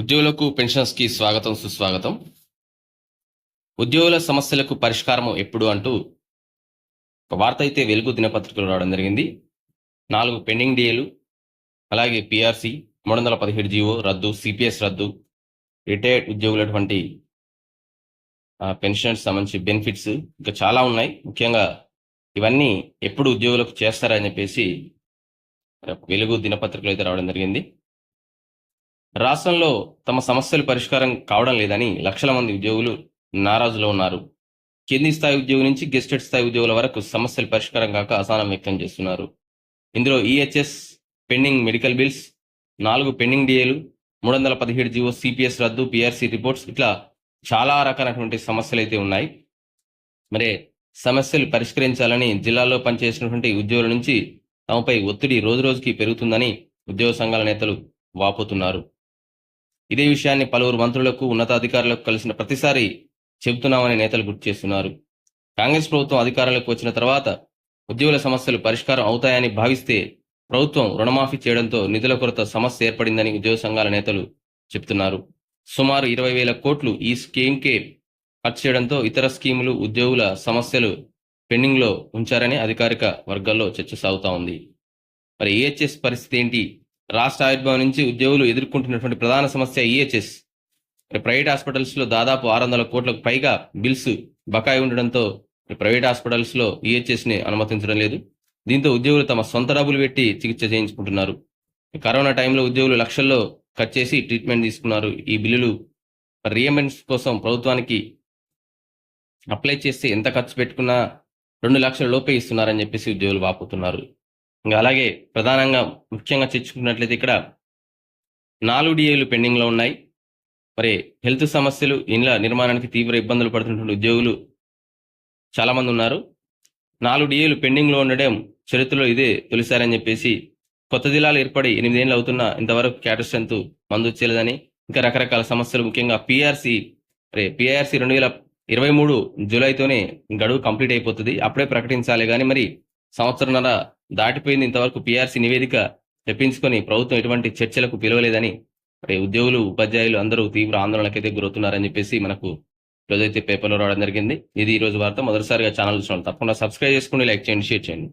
ఉద్యోగులకు పెన్షన్స్కి స్వాగతం సుస్వాగతం. ఉద్యోగుల సమస్యలకు పరిష్కారం ఎప్పుడు అంటూ ఒక వార్త అయితే వెలుగు దినపత్రికలు రావడం జరిగింది. నాలుగు పెండింగ్ డిఏలు అలాగే పిఆర్సి మూడు వందల పదిహేడు జీవో రద్దు సిపిఎస్ రద్దు రిటైర్డ్ ఉద్యోగులటువంటి పెన్షన్స్ సంబంధించి బెనిఫిట్స్ ఇంకా చాలా ఉన్నాయి. ముఖ్యంగా ఇవన్నీ ఎప్పుడు ఉద్యోగులకు చేస్తారని చెప్పేసి వెలుగు దినపత్రికలు అయితే రావడం జరిగింది. రాష్ట్రంలో తమ సమస్యలు పరిష్కారం కావడం లేదని లక్షల మంది ఉద్యోగులు నారాజులో ఉన్నారు. కింది స్థాయి ఉద్యోగుల నుంచి గెస్టెడ్ స్థాయి ఉద్యోగుల వరకు సమస్యలు పరిష్కారం కాక అసహనం వ్యక్తం చేస్తున్నారు. ఇందులో ఈహెచ్ఎస్ పెండింగ్ మెడికల్ బిల్స్ నాలుగు పెండింగ్ డిఏలు మూడు వందల పదిహేడు జీవో సిపిఎస్ రద్దు పిఆర్సి రిపోర్ట్స్ ఇట్లా చాలా రకాలైనటువంటి సమస్యలు అయితే ఉన్నాయి. మరి సమస్యలు పరిష్కరించాలని జిల్లాలో పనిచేసినటువంటి ఉద్యోగుల నుంచి తమపై ఒత్తిడి రోజురోజుకి పెరుగుతుందని ఉద్యోగ సంఘాల నేతలు వాపోతున్నారు. ఇదే విషయాన్ని పలువురు మంత్రులకు ఉన్నతాధికారులకు కలిసిన ప్రతిసారి చెబుతున్నామని నేతలు గుర్తు చేస్తున్నారు. కాంగ్రెస్ ప్రభుత్వం అధికారంలోకి వచ్చిన తర్వాత ఉద్యోగుల సమస్యలు పరిష్కారం అవుతాయని భావిస్తే ప్రభుత్వం రుణమాఫీ చేయడంతో నిధుల కొరత సమస్య ఏర్పడిందని ఉద్యోగ సంఘాల నేతలు చెబుతున్నారు. సుమారు ఇరవై వేల కోట్లు ఈ స్కీమ్కే ఖర్చు చేయడంతో ఇతర స్కీములు ఉద్యోగుల సమస్యలు పెండింగ్లో ఉంచారని అధికారిక వర్గాల్లో చర్చ సాగుతా ఉంది. మరి ఏహెచ్ఎస్ పరిస్థితి ఏంటి? రాష్ట్ర ఆవిర్భావం నుంచి ఉద్యోగులు ఎదుర్కొంటున్నటువంటి ప్రధాన సమస్య ఈహెచ్ఎస్ ప్రైవేట్ హాస్పిటల్స్లో దాదాపు ఆరు వందల కోట్లకు పైగా బిల్స్ బకాయి ఉండడంతో ప్రైవేట్ హాస్పిటల్స్లో ఈహెచ్ఎస్ని అనుమతించడం లేదు. దీంతో ఉద్యోగులు తమ సొంత డబ్బులు పెట్టి చికిత్స చేయించుకుంటున్నారు. కరోనా టైంలో ఉద్యోగులు లక్షల్లో ఖర్చు చేసి ట్రీట్మెంట్ తీసుకున్నారు. ఈ బిల్లులు రియంబెన్స్ కోసం ప్రభుత్వానికి అప్లై చేస్తే ఎంత ఖర్చు పెట్టుకున్నా రెండు లక్షల లోపే ఇస్తున్నారని చెప్పేసి ఉద్యోగులు వాపుతున్నారు. ఇంకా అలాగే ప్రధానంగా ముఖ్యంగా చర్చించుకున్నట్లయితే ఇక్కడ నాలుగు డిఏలు పెండింగ్లో ఉన్నాయి. మరి హెల్త్ సమస్యలు ఇండ్ల నిర్మాణానికి తీవ్ర ఇబ్బందులు పడుతున్నటువంటి ఉద్యోగులు చాలామంది ఉన్నారు. నాలుగు డిఏలు పెండింగ్లో ఉండడం చరిత్రలో ఇదే తొలిసారని చెప్పేసి కొత్త జిల్లాలు ఏర్పడి ఎనిమిదేళ్ళు అవుతున్నా ఇంతవరకు క్యాటర్ స్ట్రెంత్ మందు చేయలేదని ఇంకా రకరకాల సమస్యలు ముఖ్యంగా పిఆర్సి అరే పిఆర్సి రెండు వేల ఇరవై మూడు జూలైతోనే గడువు కంప్లీట్ అయిపోతుంది. అప్పుడే ప్రకటించాలి కానీ మరి సంవత్సరంన్నర దాటిపోయింది ఇంతవరకు పిఆర్సీ నివేదిక తెప్పించుకొని ప్రభుత్వం ఎటువంటి చర్చలకు పిలవలేదని మరి ఉద్యోగులు ఉపాధ్యాయులు అందరూ తీవ్ర ఆందోళనకైతే గురవుతున్నారని చెప్పేసి మనకు ఈరోజైతే పేపర్లో రావడం జరిగింది. ఇది ఈ రోజు వార్త. మొదటిసారిగా ఛానల్ చూసిన వాళ్ళు తప్పకుండా సబ్స్క్రైబ్ చేసుకోండి లైక్ చేయండి షేర్ చేయండి.